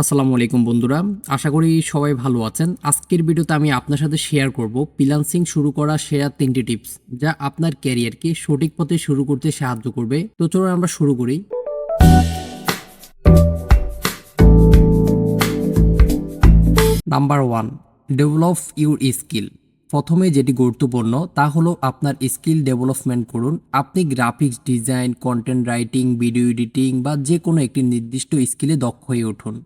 আসসালামু আলাইকুম বন্ধুরা, আশা করি সবাই ভালো আছেন। আজকের ভিডিওতে আমি আপনার সাথে শেয়ার করব ফ্রিল্যান্সিং শুরু করা সেরা তিনটি টিপস যা আপনার ক্যারিয়ারকে সঠিক পথে শুরু করতে সাহায্য করবে। তো চলুন আমরা শুরু করি। Number one develop your skill প্রথমে যেটি গুরুত্বপূর্ণ, তা হলো আপনার স্কিল ডেভেলপমেন্ট করুন। আপনি graphics design content writing video editing বা যে কোনো একটি নির্দিষ্ট স্কিলে দক্ষ হয়ে উঠুন।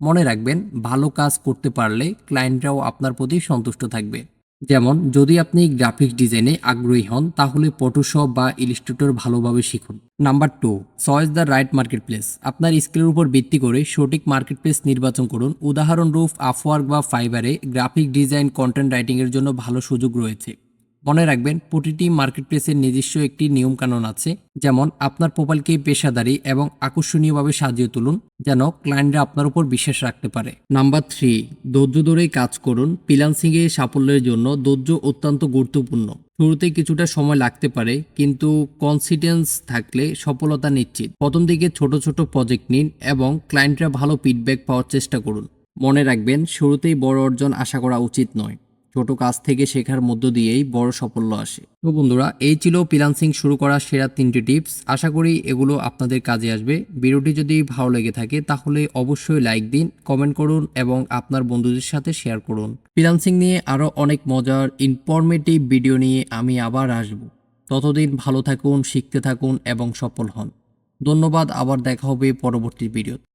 মনে রাখবেন, ভালো কাজ করতে পারলে ক্লায়েন্টরাও আপনার প্রতি সন্তুষ্ট থাকবে। যেমন, যদি আপনি গ্রাফিক্স ডিজাইনে আগ্রহী হন, তাহলে ফটোশপ বা ইলিস্ট্রেটর ভালোভাবে শিখুন। Number two choice the right marketplace আপনার স্কিলের উপর ভিত্তি করে সঠিক মার্কেট প্লেস নির্বাচন করুন। উদাহরণরূপ আফওয়ার্ক বা ফাইবারে গ্রাফিক ডিজাইন কন্টেন্ট রাইটিংয়ের জন্য ভালো সুযোগ রয়েছে। মনে রাখবেন, প্রতিটি মার্কেট প্লেসের নিজস্ব একটি নিয়মকানুন আছে, যেমন আপনার প্রোফাইলকে পেশাদারি এবং আকর্ষণীয়ভাবে সাজিয়ে তুলুন, যেন ক্লায়েন্টরা আপনার উপর বিশ্বাস রাখতে পারে। নাম্বার থ্রি, ধৈর্য ধরেই কাজ করুন। ফ্রিল্যান্সিংয়ে সাফল্যের জন্য ধৈর্য অত্যন্ত গুরুত্বপূর্ণ। শুরুতে কিছুটা সময় লাগতে পারে, কিন্তু কনসিডেন্স থাকলে সফলতা নিশ্চিত। প্রথম দিকে ছোট ছোট প্রজেক্ট নিন এবং ক্লায়েন্টরা ভালো ফিডব্যাক পাওয়ার চেষ্টা করুন। মনে রাখবেন, শুরুতেই বড় অর্জন আশা করা উচিত নয়। ছোট কাজ থেকে শেখার মধ্য দিয়েই বড় সাফল্য আসে। তো বন্ধুরা, এই ছিল ফ্রিল্যান্সিং শুরু করার সেরা তিনটি টিপস। আশা করি এগুলো আপনাদের কাজে আসবে। ভিডিওটি যদি ভালো লেগে থাকে, তাহলে অবশ্যই লাইক দিন, কমেন্ট করুন এবং আপনার বন্ধুদের সাথে শেয়ার করুন। ফ্রিল্যান্সিং নিয়ে আরও অনেক মজার ইনফরমেটিভ ভিডিও নিয়ে আমি আবার আসব। ততদিন ভালো থাকুন, শিখতে থাকুন এবং সফল হন। ধন্যবাদ, আবার দেখা হবে পরবর্তী ভিডিওতে